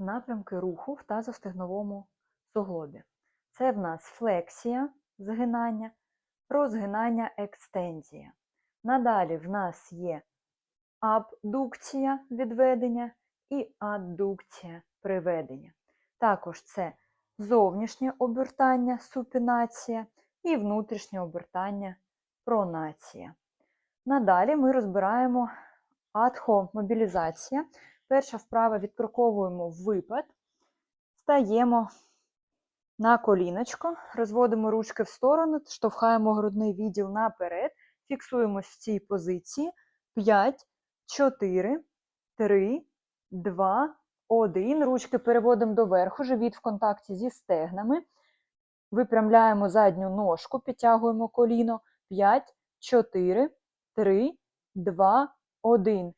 напрямки руху в тазостегновому суглобі. Це в нас флексія, згинання, розгинання, екстензія. Надалі в нас є абдукція відведення і аддукція приведення. Також це зовнішнє обертання, супінація і внутрішнє обертання, пронація. Надалі ми розбираємо адхо-мобілізація. Перша вправа відкроковуємо випад, стаємо на коліночко, розводимо ручки в сторону, штовхаємо грудний відділ наперед, фіксуємось в цій позиції. 5, 4, 3, 2, 1. Ручки переводимо доверху, живіт в контакті зі стегнами. Випрямляємо задню ножку, підтягуємо коліно. 5, 4, 3, 2, 1.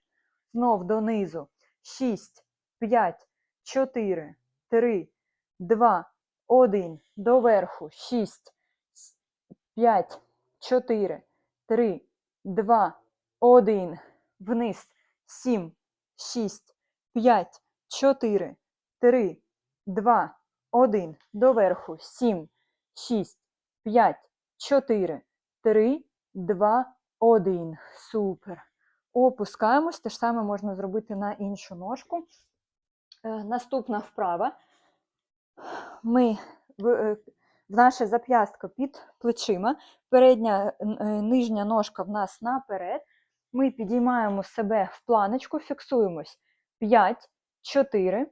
Знов донизу. 6, 5, 4, 3, 2, 1. Доверху. 6, 5, 4, 3, 2, 1. Вниз. 7, 6, 5, 4, 3, 2, 1. Доверху. 7, 6, 5, 4, 3, 2, 1. Супер. Опускаємось. Те ж саме можна зробити на іншу ножку. Е, Наступна вправа. Ми в, е, в наше зап'ястко під плечима. Передня е, нижня ножка в нас наперед. Ми підіймаємо себе в планочку, фіксуємось. 5, 4,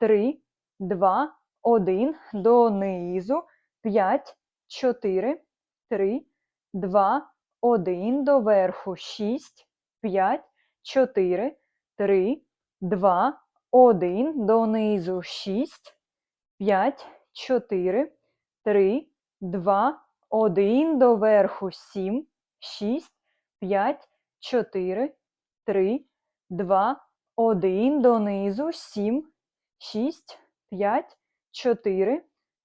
3, 2, 1. Донизу. 5, 4, 3, 2, 1. Доверху. 6, 5, 4, 3, 2, 1. Донизу. 6, 5, 4, 3, 2, 1. Доверху. 7, 6, 5, 4, 3, 2, 1. Донизу. 7, 6, 5, 4,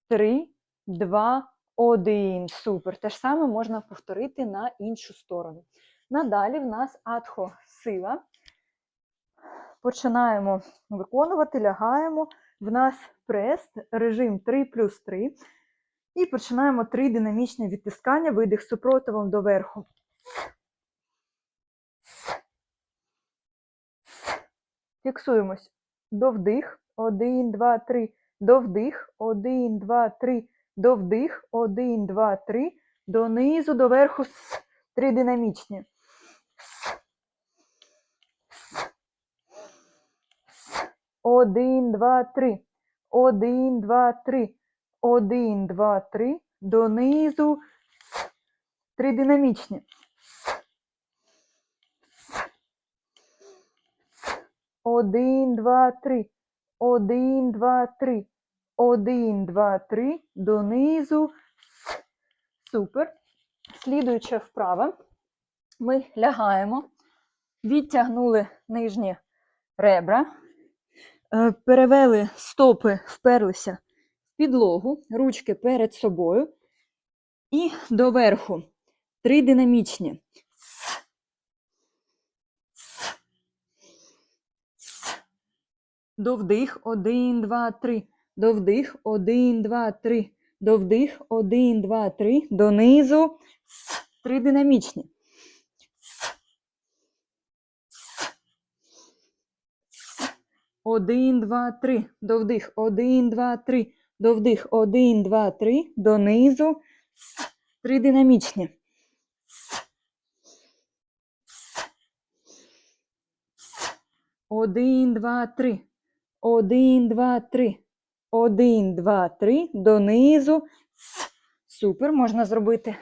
3, 2, 1. Супер. Те ж саме можна повторити на іншу сторону. Надалі в нас адхо сила. Починаємо виконувати, лягаємо. В нас прес, режим 3 плюс 3. І починаємо три динамічні відтискання, видих супротивом доверху. Фіксуємось. До вдих. 1, 2, 3. До вдих. 1, 2, 3. До вдих. 1, 2, 3. Донизу, доверху. Три динамічні. Один, два, три. Один, два, три. Один, два, три. Донизу. Три динамічні. Один, два, три. Один, два, три. Один, два, три. Донизу. Супер. Слідуюча вправа. Ми лягаємо, відтягнули нижні ребра, перевели стопи, вперлися в підлогу, ручки перед собою і доверху. Три динамічні. До вдих. Один, два, три. До вдих. Один, два, три. До вдих. Один, два, три. Донизу. Три динамічні. Один, два, три. До вдих. Один, два, три. До вдих. Один, два, три. Донизу. Три динамічні. Один, два, три. Один, два, три. Один, два, три. Донизу. Супер. Можна зробити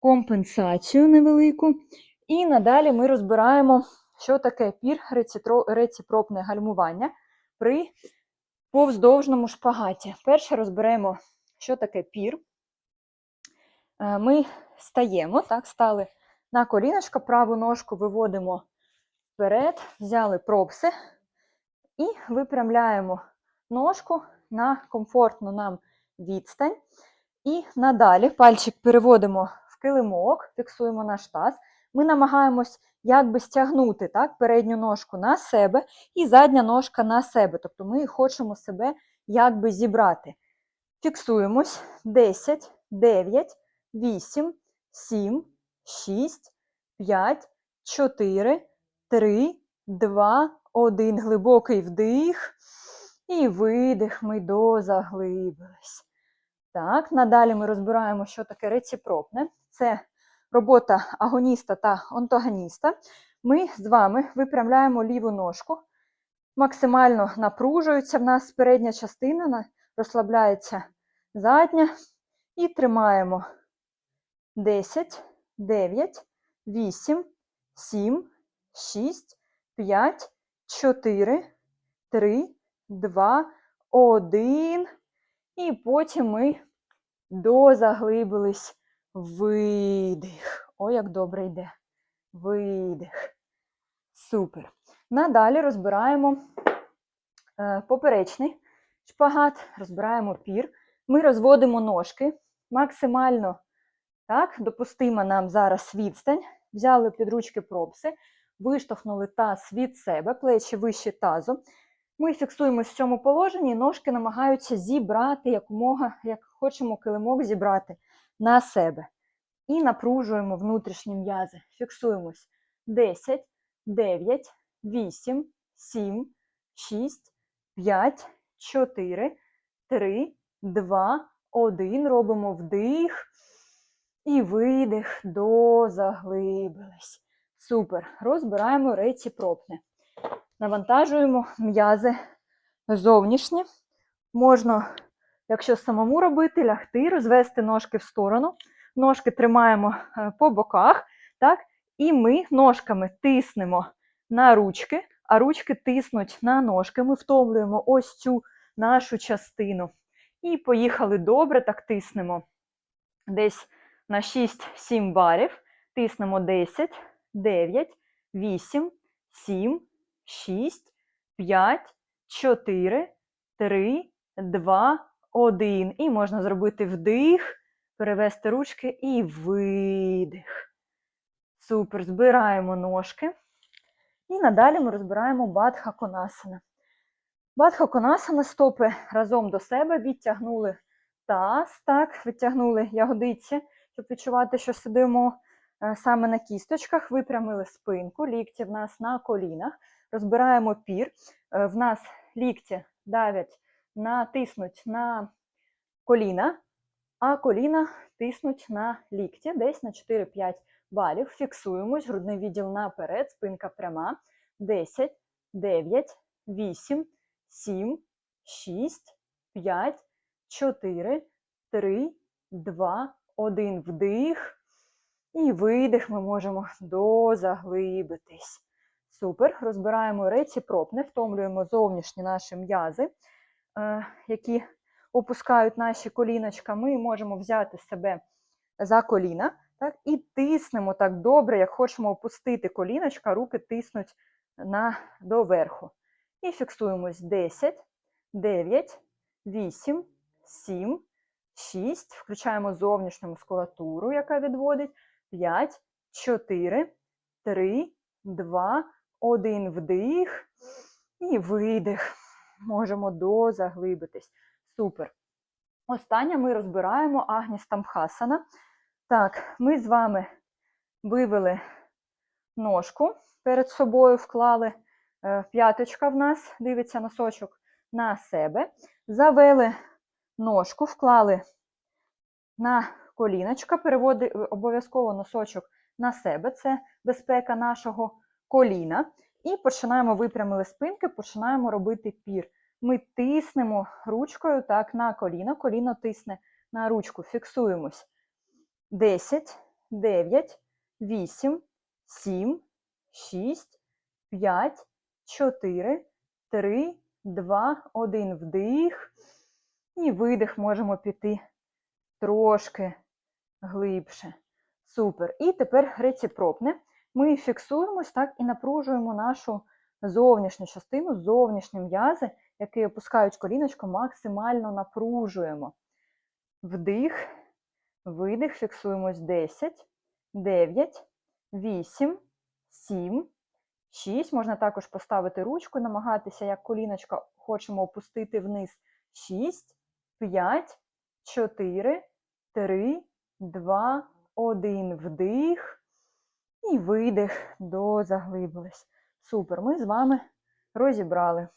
компенсацію невелику. І надалі ми розбираємо, що таке пір реципропне гальмування при повздовжному шпагаті. Перше розберемо, що таке пір. Е, Ми стаємо, так, стали на коліночко, праву ножку виводимо вперед, взяли пропси і випрямляємо ножку на комфортну нам відстань. І надалі пальчик переводимо в килимок, фіксуємо наш таз. Ми намагаємось якби стягнути так, передню ножку на себе і задня ножка на себе. Тобто ми хочемо себе якби зібрати. Фіксуємось 10, 9, 8, 7, 6, 5, 4, 3, 2, 1. Глибокий вдих. І видих, ми дозаглибились. Так, надалі ми розбираємо, що таке реціпропне. Це робота агоніста та онтогоніста. Ми з вами випрямляємо ліву ножку, максимально напружується в нас передня частина, розслабляється задня. І тримаємо 10, 9, 8, 7, 6, 5, 4, 3, 2, 1. І потім ми дозаглибились видих. О, як добре йде. Видих. Супер. Надалі розбираємо е, поперечний шпагат, розбираємо пір. Ми розводимо ножки максимально так, допустима нам зараз відстань. Взяли під ручки пропси, виштовхнули таз від себе, плечі вище тазу. Ми фіксуємося в цьому положенні, ножки намагаються зібрати якомога, як хочемо килимок зібрати на себе. І напружуємо внутрішні м'язи. Фіксуємось 10, 9, 8, 7, 6, 5, 4, 3, 2, 1. Робимо вдих і видих, дозаглибились. Супер. Розбираємо реціпропне. Навантажуємо м'язи зовнішні. Можна, якщо самому робити, лягти, розвести ножки в сторону. Ножки тримаємо е, по боках, так? і ми ножками тиснемо на ручки, а ручки тиснуть на ножки. Ми втомлюємо ось цю нашу частину. І поїхали добре, так тиснемо десь на 6-7 барів. Тиснемо 10, 9, 8, 7, 6, 5, 4, 3, 2, 1. І можна зробити вдих, перевести ручки і видих. Супер. Збираємо ножки. І надалі ми розбираємо бадха конасана. Бадха конасана стопи разом до себе, відтягнули таз, так, відтягнули ягодиці, щоб відчувати, що сидимо е, саме на кісточках, випрямили спинку, лікті в нас на колінах, розбираємо пір. Е, В нас лікті давлять, натиснуть на коліна, а коліна тиснуть на лікті, десь на 4-5 балів. Фіксуємось, грудний відділ наперед, спинка пряма. 10, 9, 8, 7, 6, 5, 4, 3, 2, 1. Вдих. І видих ми можемо дозаглибитись. Супер. Розбираємо реціпропне, втомлюємо зовнішні наші м'язи, які опускають наші коліночка. Ми можемо взяти себе за коліна так, і тиснемо так добре, як хочемо опустити коліночка, руки тиснуть на, доверху. І фіксуємось 10, 9, 8, 7, 6. Включаємо зовнішню мускулатуру, яка відводить. 5, 4, 3, 2, 1. Вдих і видих. Можемо дозаглибитись. Супер. Останнє ми розбираємо Агніс Тамхасана. Так, ми з вами вивели ножку перед собою, вклали е, п'яточка в нас, дивиться носочок на себе. Завели ножку, вклали на коліночка, переводи обов'язково носочок на себе, це безпека нашого коліна. І починаємо випрямили спинки, починаємо робити пір. Ми тиснемо ручкою так на коліно, коліно тисне на ручку, фіксуємось. 10, 9, 8, 7, 6, 5, 4, 3, 2, 1. Вдих. І видих можемо піти трошки глибше. Супер. І тепер реціпропне. Ми фіксуємось так і напружуємо нашу зовнішню частину, зовнішні м'язи, які опускають коліночко, максимально напружуємо. Вдих, видих, фіксуємось 10, 9, 8, 7, 6. Можна також поставити ручку, намагатися, як коліночка хочемо опустити вниз. 6, 5, 4, 3, 2, 1. Вдих. І видих, дозаглибились. Супер. Ми з вами розібрали